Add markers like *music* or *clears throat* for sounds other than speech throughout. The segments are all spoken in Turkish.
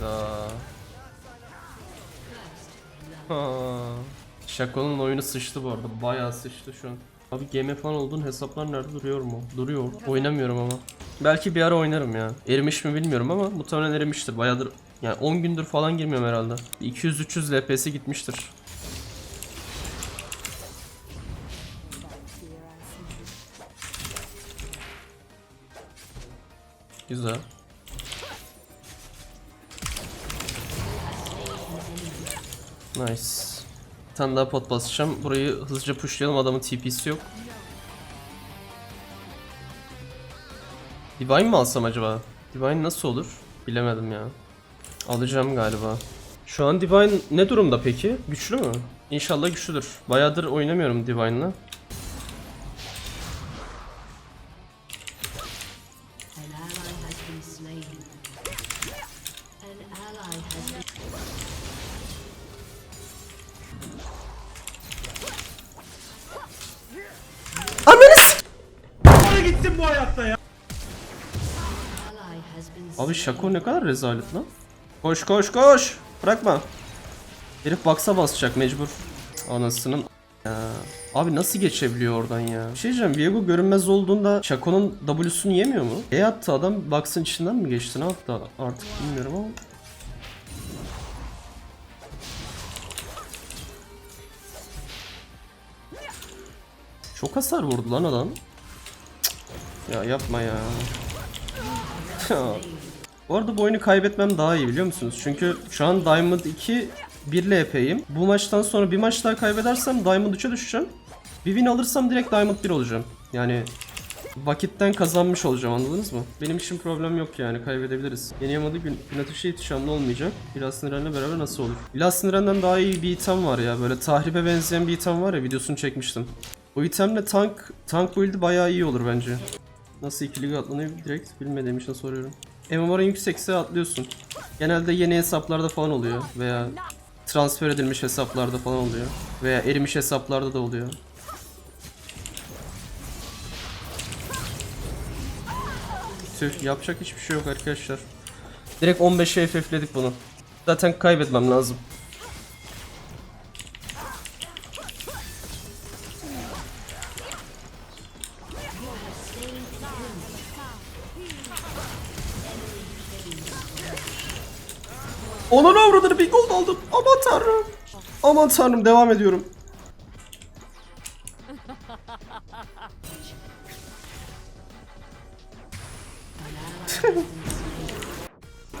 Hayda. Ha. Şako'nun oyunu sıçtı bu arada. Bayağı sıçtı şu an. Abi game falan olduğun hesaplar nerede duruyor mu? Duruyor. Oynamıyorum ama. Belki bir ara oynarım ya. Erimiş mi bilmiyorum ama muhtemelen erimiştir. Bayağıdır yani 10 gündür falan girmiyorum herhalde. 200-300 LP'si gitmiştir. Güzel. Nice. Bir tane daha pot basacağım. Burayı hızlıca pushlayalım. Adamın TP'si yok. Divine mi alsam acaba? Divine nasıl olur? Bilemedim ya. Alacağım galiba. Şu an Divine ne durumda peki? Güçlü mü? İnşallah güçlüdür. Bayağıdır oynamıyorum Divine'la. Şako ne kadar rezalet lan. Koş koş koş. Bırakma. Herif baksa basacak mecbur. Anasının ya. Abi nasıl geçebiliyor oradan ya? Bir şey diyeceğim. Viego görünmez olduğunda Şako'nun W'sunu yemiyor mu? E attı adam box'ın içinden mi geçti? Ne yaptı artık bilmiyorum ama. Çok hasar vurdu lan adam. Ya yapma ya. *laughs* Bu arada bu oyunu kaybetmem daha iyi biliyor musunuz? Çünkü şu an Diamond 2 1 LP'yim. Bu maçtan sonra bir maç daha kaybedersem Diamond 3'e düşeceğim. Bir win alırsam direkt Diamond 1 olacağım. Yani vakitten kazanmış olacağım anladınız mı? Benim için problem yok yani kaybedebiliriz. Yeni yamadı gün, gün atışı ihtişamlı olmayacak. Biraz Niren'le beraber nasıl olur? Biraz Niren'den daha iyi bir item var ya böyle tahribe benzeyen bir item var ya videosunu çekmiştim. Bu itemle tank tank build'i bayağı iyi olur bence. Nasıl ikili atlanıyor direkt bilmediğim için soruyorum. MMR'ın yüksekse atlıyorsun. Genelde yeni hesaplarda falan oluyor veya transfer edilmiş hesaplarda falan oluyor. Veya erimiş hesaplarda da oluyor. Tüh yapacak hiçbir şey yok arkadaşlar. Direkt 15'e FF'ledik bunu. Zaten kaybetmem lazım. Onun avradını bir gold aldım. Aman tanrım. Aman tanrım devam ediyorum.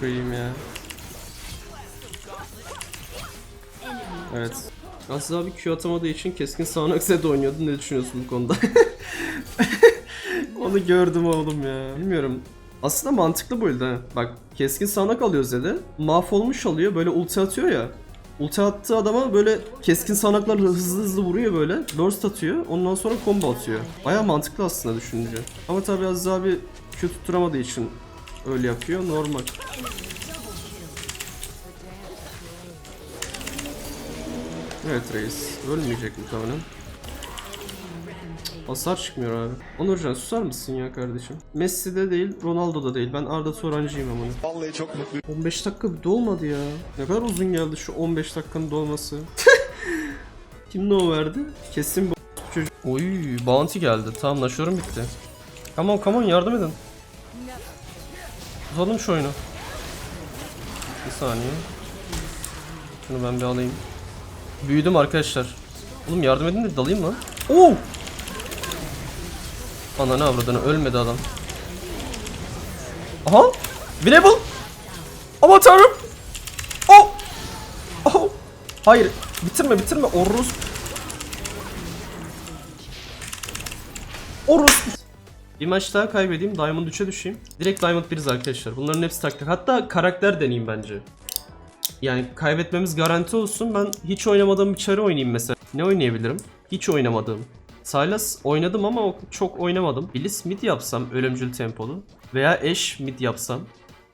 Koyayım ya. Evet. Aziz abi Q atamadığı için keskin sağanak Zed oynuyordu. Ne düşünüyorsun bu konuda? *laughs* Onu gördüm oğlum ya. Bilmiyorum. Aslında mantıklı build ha. Bak keskin sağanak alıyor Zed'e. Mahvolmuş alıyor böyle ulti atıyor ya. Ulti attığı adama böyle keskin sağanaklar hızlı hızlı vuruyor böyle. Burst atıyor. Ondan sonra combo atıyor. Baya mantıklı aslında düşününce. Ama tabi Aziz abi Q tutturamadığı için öyle yapıyor. Normal. Evet reis. Ölmeyecek muhtemelen. Hasar çıkmıyor abi. Onurcan susar mısın ya kardeşim? Messi de değil, Ronaldo da değil. Ben Arda Turancıyım amına. Vallahi çok mutluyum. 15 dakika bir dolmadı ya. Ne kadar uzun geldi şu 15 dakikanın dolması. *laughs* Kim ne o verdi? Kesin bu çocuk. Oy, bounty geldi. Tamam naşıyorum bitti. Come on come on yardım edin. Uzalım şu oyunu. Bir saniye. Şunu ben bir alayım. Büyüdüm arkadaşlar. Oğlum yardım edin de dalayım lan. Oo! Ananı avradını ölmedi adam. Aha! Winnable! Aman tanrım! Oh! Oh! Hayır, bitirme bitirme Orrus. Orrus. Bir maç daha kaybedeyim, Diamond 3'e düşeyim. Direkt Diamond 1'iz arkadaşlar. Bunların hepsi taktik. Hatta karakter deneyeyim bence. Yani kaybetmemiz garanti olsun. Ben hiç oynamadığım bir çarı oynayayım mesela. Ne oynayabilirim? Hiç oynamadığım. Sylas oynadım ama çok oynamadım. Bliss mid yapsam ölümcül tempolu. Veya Ashe mid yapsam.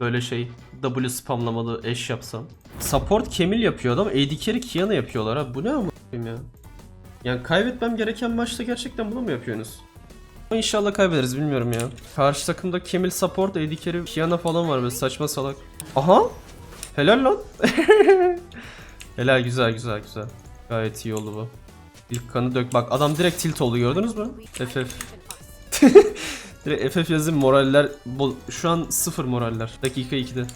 Böyle şey W spamlamalı Ashe yapsam. Support Kemil yapıyor adam. AD carry Kiana yapıyorlar ha. Bu ne ama ya? Yani kaybetmem gereken maçta gerçekten bunu mu yapıyorsunuz? İnşallah kaybederiz bilmiyorum ya. Karşı takımda Kemil support, AD carry, Kiana falan var böyle saçma salak. Aha! Helal lan. *laughs* Helal güzel güzel güzel. Gayet iyi oldu bu. İlk kanı dök. Bak adam direkt tilt oldu gördünüz mü? FF. *laughs* direkt FF yazın moraller. Şu an sıfır moraller. Dakika 2'de.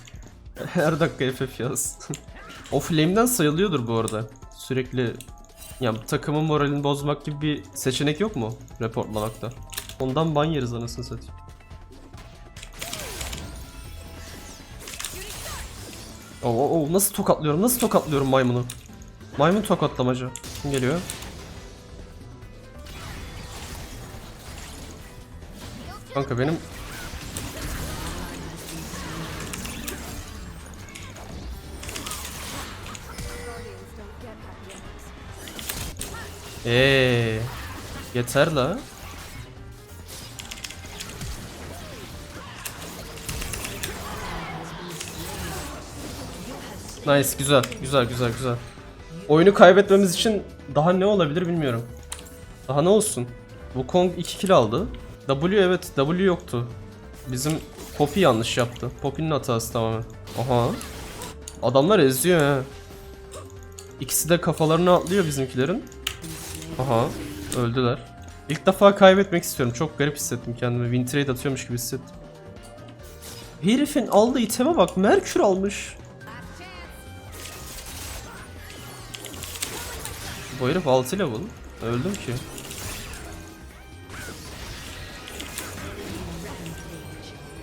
*laughs* Her dakika FF yaz. *laughs* o flame'den sayılıyordur bu arada. Sürekli ya takımın moralini bozmak gibi bir seçenek yok mu reportlamakta? Ondan ban yeriz anasını satayım. Oo, oo, oo, nasıl tokatlıyorum? Nasıl tokatlıyorum maymunu? Maymun tokatlamacı. Kim geliyor? Kanka benim Eee yeter la. Nice güzel güzel güzel güzel. Oyunu kaybetmemiz için daha ne olabilir bilmiyorum. Daha ne olsun? Wukong 2 kill aldı. W evet W yoktu. Bizim Poppy yanlış yaptı. Poppy'nin hatası tamamen. Aha. Adamlar eziyor he. İkisi de kafalarına atlıyor bizimkilerin. Aha. Öldüler. İlk defa kaybetmek istiyorum. Çok garip hissettim kendimi. Win atıyormuş gibi hissettim. Herifin aldığı iteme bak. Merkür almış. Bu herif 6 level. Öldüm ki.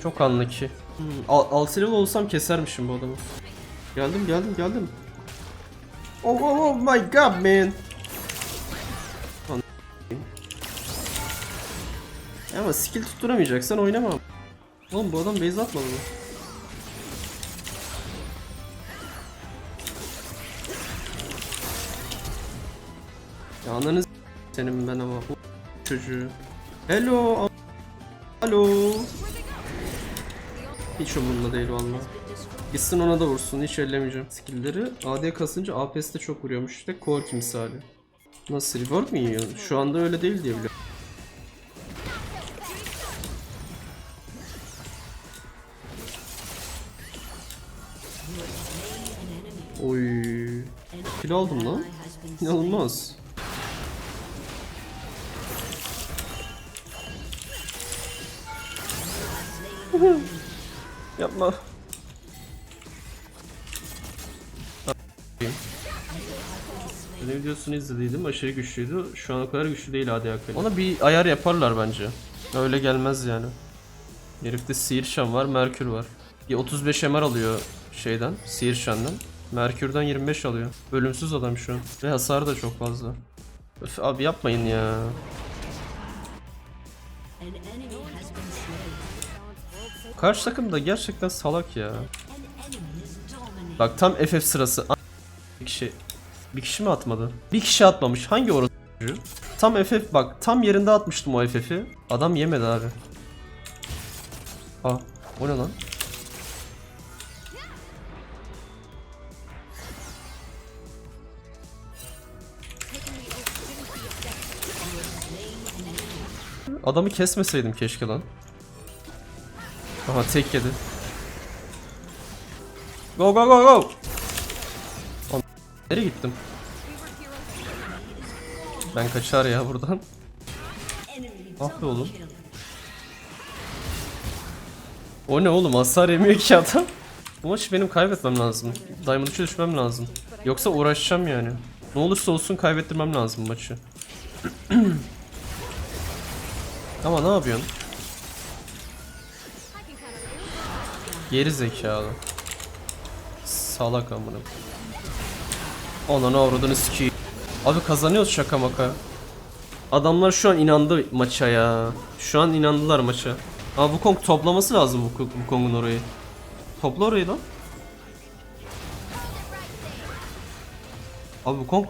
Çok anlı ki. Hmm, 6 level olsam kesermişim bu adamı. Geldim geldim geldim. Oh, oh, oh my god man. Ama skill tutturamayacaksan oynamam. Oğlum bu adam base atmadı mı? Ya ananı senin ben ama bu çocuğu. Hello. Alo. Hiç umurumda değil valla. Gitsin ona da vursun hiç ellemeyeceğim. Skillleri AD kasınca APS'de çok vuruyormuş işte core misali. Nasıl rework mi yiyor? Şu anda öyle değil diye biliyorum. Oy. Kill aldım lan. İnanılmaz. Yapma. Ne videosunu izlediydim aşırı güçlüydü. Şu ana kadar güçlü değil AD Akali. Ona bir ayar yaparlar bence. Öyle gelmez yani. Herifte Sihirşan var, Merkür var. Bir 35 MR alıyor şeyden, Sihirşan'dan. Merkür'den 25 alıyor. Ölümsüz adam şu an. Ve hasarı da çok fazla. Öf, abi yapmayın ya. Karşı takım da gerçekten salak ya. Bak tam FF sırası. Bir kişi bir kişi mi atmadı? Bir kişi atmamış. Hangi orası? Tam FF bak tam yerinde atmıştım o FF'i. Adam yemedi abi. Aa o ne lan? Adamı kesmeseydim keşke lan. Aha tek yedi. Go go go go. Lan, Nereye gittim? Ben kaçar ya buradan. Ah be oğlum. O ne oğlum hasar yemiyor ki adam. Bu maçı benim kaybetmem lazım. Diamond 3'e düşmem lazım. Yoksa uğraşacağım yani. Ne olursa olsun kaybettirmem lazım maçı. *clears throat* Ama ne yapıyorsun? Geri zekalı. Salak amına. Ananı avradını sikeyim. Abi kazanıyoruz şaka maka. Adamlar şu an inandı maça ya. Şu an inandılar maça. Aa bu Kong toplaması lazım bu, bu Kong'un orayı. Topla orayı lan. Abi bu Kong.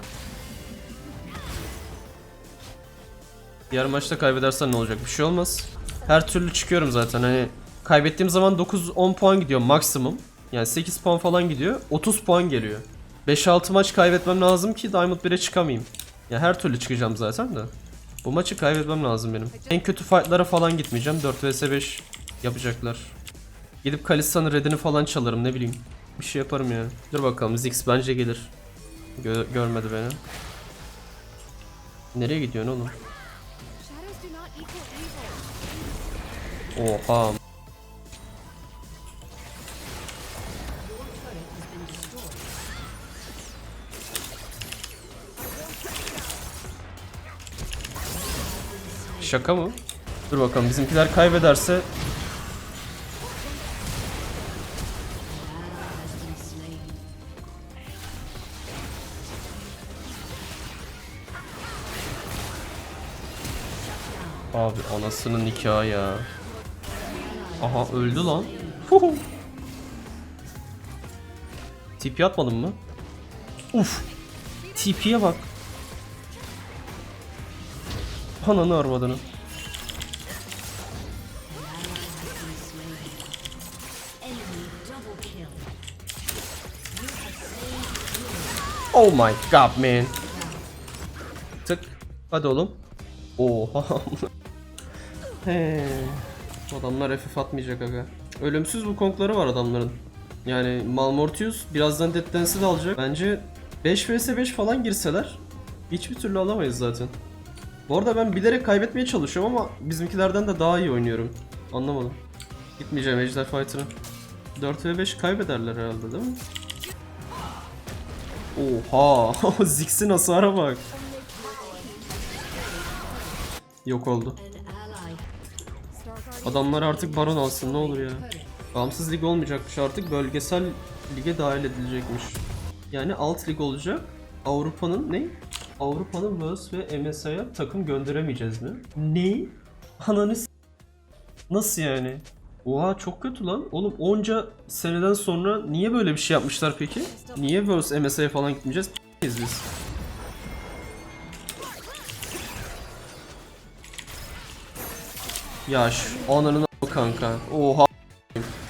Diğer maçta kaybedersen ne olacak? Bir şey olmaz. Her türlü çıkıyorum zaten. Hani kaybettiğim zaman 9-10 puan gidiyor maksimum. Yani 8 puan falan gidiyor. 30 puan geliyor. 5-6 maç kaybetmem lazım ki Diamond 1'e çıkamayayım. Ya her türlü çıkacağım zaten de. Bu maçı kaybetmem lazım benim. En kötü fightlara falan gitmeyeceğim. 4 vs 5 yapacaklar. Gidip Kalista'nın redini falan çalarım ne bileyim. Bir şey yaparım ya. Dur bakalım Ziggs bence gelir. Gö- görmedi beni. Nereye gidiyorsun oğlum? Oha. Şaka mı? Dur bakalım bizimkiler kaybederse Abi anasının nikahı ya. Aha öldü lan. Huhu. TP atmadın mı? Uf. TP'ye bak. Ananı arvadını. Oh my god man. Tık. Hadi oğlum. Oha. *laughs* Adamlar FF atmayacak aga. Ölümsüz bu konkları var adamların. Yani Malmortius birazdan Dead de alacak. Bence 5 vs 5 falan girseler hiçbir türlü alamayız zaten. Bu arada ben bilerek kaybetmeye çalışıyorum ama bizimkilerden de daha iyi oynuyorum. Anlamadım. Gitmeyeceğim Ejder Fighter'a. 4 ve 5 kaybederler herhalde değil mi? Oha! *laughs* Ziggs'in hasara bak. Yok oldu. Adamlar artık baron alsın ne olur ya. Bağımsız lig olmayacakmış artık bölgesel lige dahil edilecekmiş. Yani alt lig olacak. Avrupa'nın ne? Avrupa'nın Worlds ve MSI'ya takım gönderemeyeceğiz mi? Ne? Ananı Nasıl yani? Oha çok kötü lan. Oğlum onca seneden sonra niye böyle bir şey yapmışlar peki? Niye Worlds MSI'ye falan gitmeyeceğiz? P***yiz biz. Ya şu ananın kanka. Oha.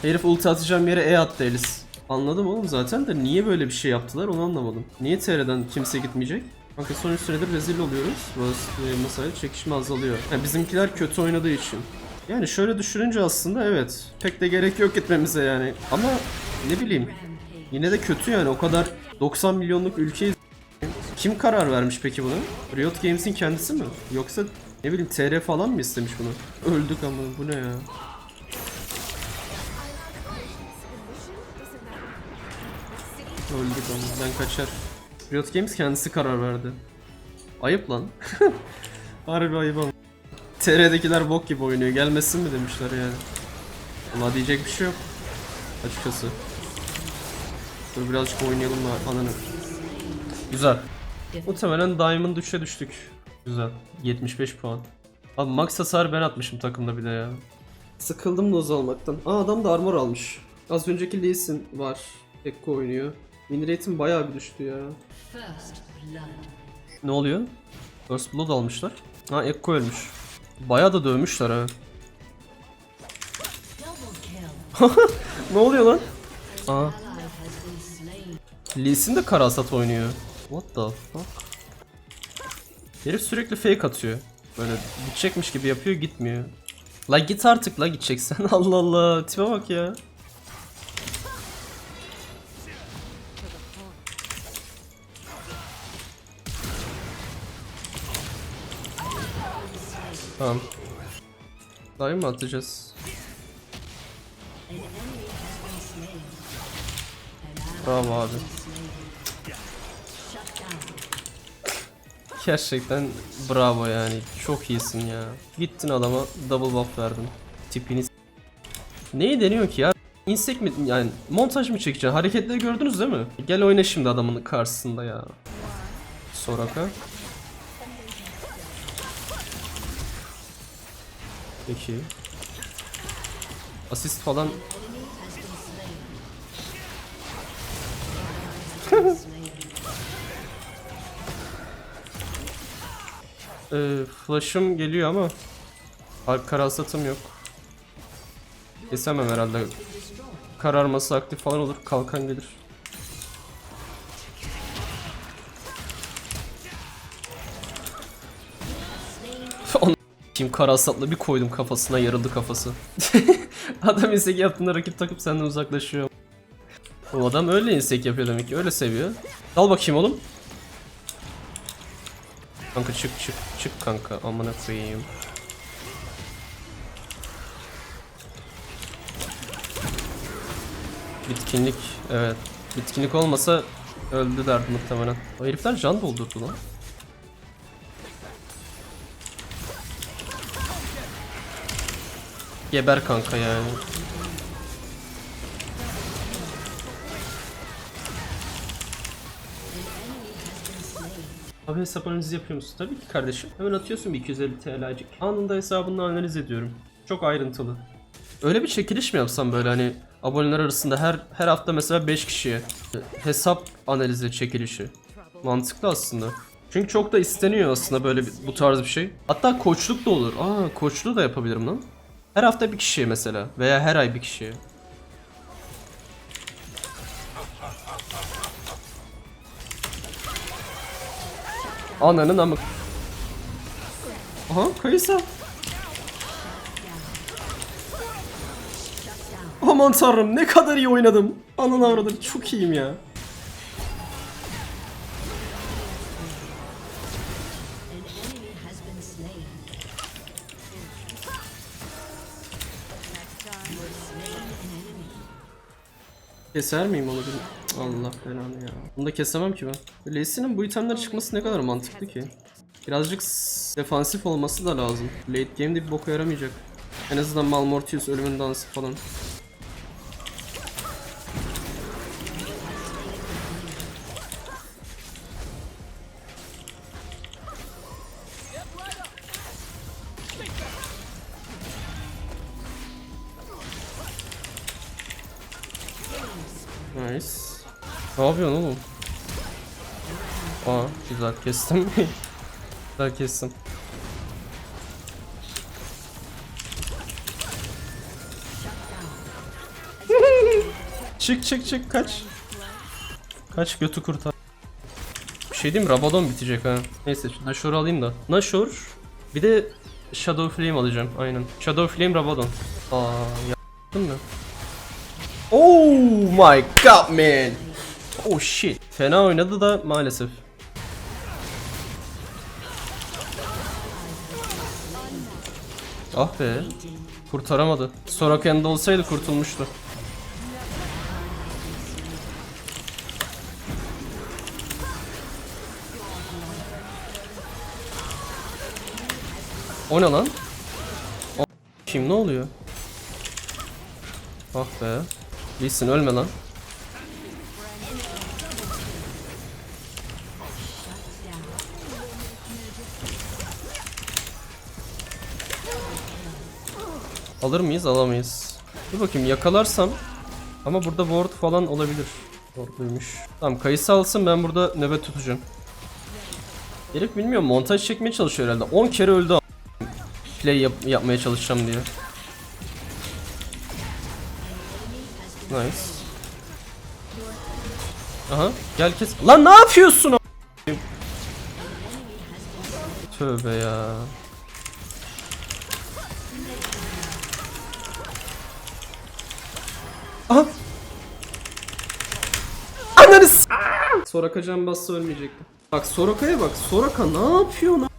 Herif ulti atacağım yere E attı Elis. Anladım oğlum zaten de niye böyle bir şey yaptılar onu anlamadım. Niye TR'den kimse gitmeyecek? Kanka son 3 süredir rezil oluyoruz. Burası masaya çekişme azalıyor. Yani bizimkiler kötü oynadığı için. Yani şöyle düşününce aslında evet. Pek de gerek yok gitmemize yani. Ama ne bileyim. Yine de kötü yani o kadar 90 milyonluk ülkeyiz. Kim karar vermiş peki buna? Riot Games'in kendisi mi? Yoksa ne bileyim TR falan mı istemiş bunu? Öldük ama bu ne ya? Öldük ama ben kaçar. Riot Games kendisi karar verdi. Ayıp lan. *laughs* Harbi ayıp ama. TR'dekiler bok gibi oynuyor. Gelmesin mi demişler yani. Valla diyecek bir şey yok. Açıkçası. Dur birazcık oynayalım da ananı. Güzel. Muhtemelen Diamond 3'e düştük. Güzel. 75 puan. Abi max hasar ben atmışım takımda bir de ya. Sıkıldım Loz almaktan. Aa adam da armor almış. Az önceki Lee Sin var. Ekko oynuyor. Win rate'im bayağı bir düştü ya. Ne oluyor? First Blood almışlar. Ha Ekko ölmüş. Bayağı da dövmüşler ha. *laughs* Ne oluyor lan? Aa. Lee Sin de karasat oynuyor. What the fuck? Herif sürekli fake atıyor. Böyle gidecekmiş gibi yapıyor gitmiyor. La git artık la gideceksen. *laughs* Allah Allah. Tipe bak ya. Tamam. Daha mı atacağız? Bravo abi. Gerçekten bravo yani. Çok iyisin ya. Gittin adama double buff verdin. Tipini s- Neyi deniyor ki ya? İnsek mi yani montaj mı çekeceksin? Hareketleri gördünüz değil mi? Gel oyna şimdi adamın karşısında ya. Soraka. Peki. Asist falan *laughs* Ee, flash'ım geliyor ama karasatım yok. Kesemem herhalde. Kararması aktif falan olur. Kalkan gelir. Kim karasatla bir koydum kafasına yarıldı kafası. *laughs* Adam isek yaptığında rakip takıp senden uzaklaşıyor. O adam öyle insek yapıyor demek ki. Öyle seviyor. Dal bakayım oğlum. Kanka çık çık çık kanka. Amına koyayım. Bitkinlik. Evet. Bitkinlik olmasa öldü derdi muhtemelen. O herifler can doldurdu lan. Geber kanka yani. Abi hesap analizi yapıyor musun? Tabii ki kardeşim. Hemen atıyorsun bir 250 TL'cik. Anında hesabını analiz ediyorum. Çok ayrıntılı. Öyle bir çekiliş mi yapsam böyle hani aboneler arasında her her hafta mesela 5 kişiye hesap analizi çekilişi. Mantıklı aslında. Çünkü çok da isteniyor aslında böyle bir- bu tarz bir şey. Hatta koçluk da olur. Aa koçluğu da yapabilirim lan. Her hafta bir kişiye mesela veya her ay bir kişiye. Ananın amık. Aha Kayısa. Aman tanrım ne kadar iyi oynadım. Ananı avradım çok iyiyim ya. Keser miyim onu bilmiyorum. Allah belanı ya. Bunu da kesemem ki ben. Lace'nin bu itemler çıkması ne kadar mantıklı ki. Birazcık defansif olması da lazım. Late game'de bir boka yaramayacak. En azından Malmortius ölümün dansı falan. Nice. Ne yapıyorsun oğlum? Aa güzel kestim. *laughs* güzel kestim. *laughs* çık çık çık kaç. Kaç götü kurtar. Bir şey diyeyim? Rabadon bitecek ha. Neyse şu Nashor'u alayım da. Nashor bir de Shadow Flame alacağım aynen. Shadow Flame Rabadon. Aa? Oh my god man. Oh shit. Fena oynadı da maalesef. Ah be. Kurtaramadı. Soraka yanında olsaydı kurtulmuştu. O ne lan? Kim ne oluyor? Ah be. Bilsin ölme lan. Alır mıyız alamayız. Dur bakayım yakalarsam ama burada ward falan olabilir. Wardluymuş. Tamam kayısı alsın ben burada nöbet tutacağım. Herif bilmiyorum montaj çekmeye çalışıyor herhalde. 10 kere öldü Play yap- yapmaya çalışacağım diye. Nice. Aha gel kes. Lan ne yapıyorsun a- Tövbe ya. Aha. Ananı s- Soraka can bassa ölmeyecekti. Bak Soraka'ya bak. Soraka ne yapıyor lan?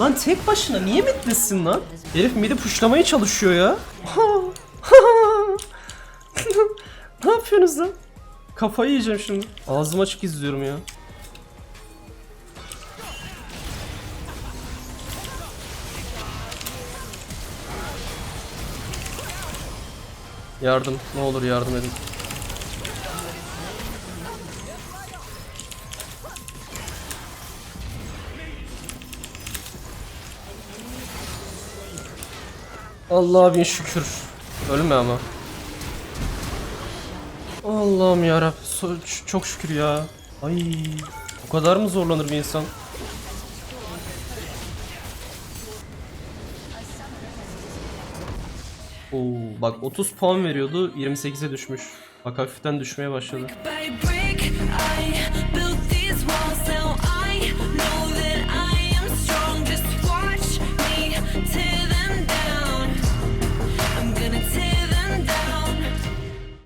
Lan tek başına niye middesin lan? Herif midi puşlamaya çalışıyor ya. Yapıyorsunuz lan? Kafayı yiyeceğim şimdi. Ağzım açık izliyorum ya. Yardım. Ne olur yardım edin. Allah'a bin şükür. Ölme ama. Allah'ım yarabbim. So- çok şükür ya. Ay. Bu kadar mı zorlanır bir insan? Oo, bak 30 puan veriyordu 28'e düşmüş. Bak hafiften düşmeye başladı.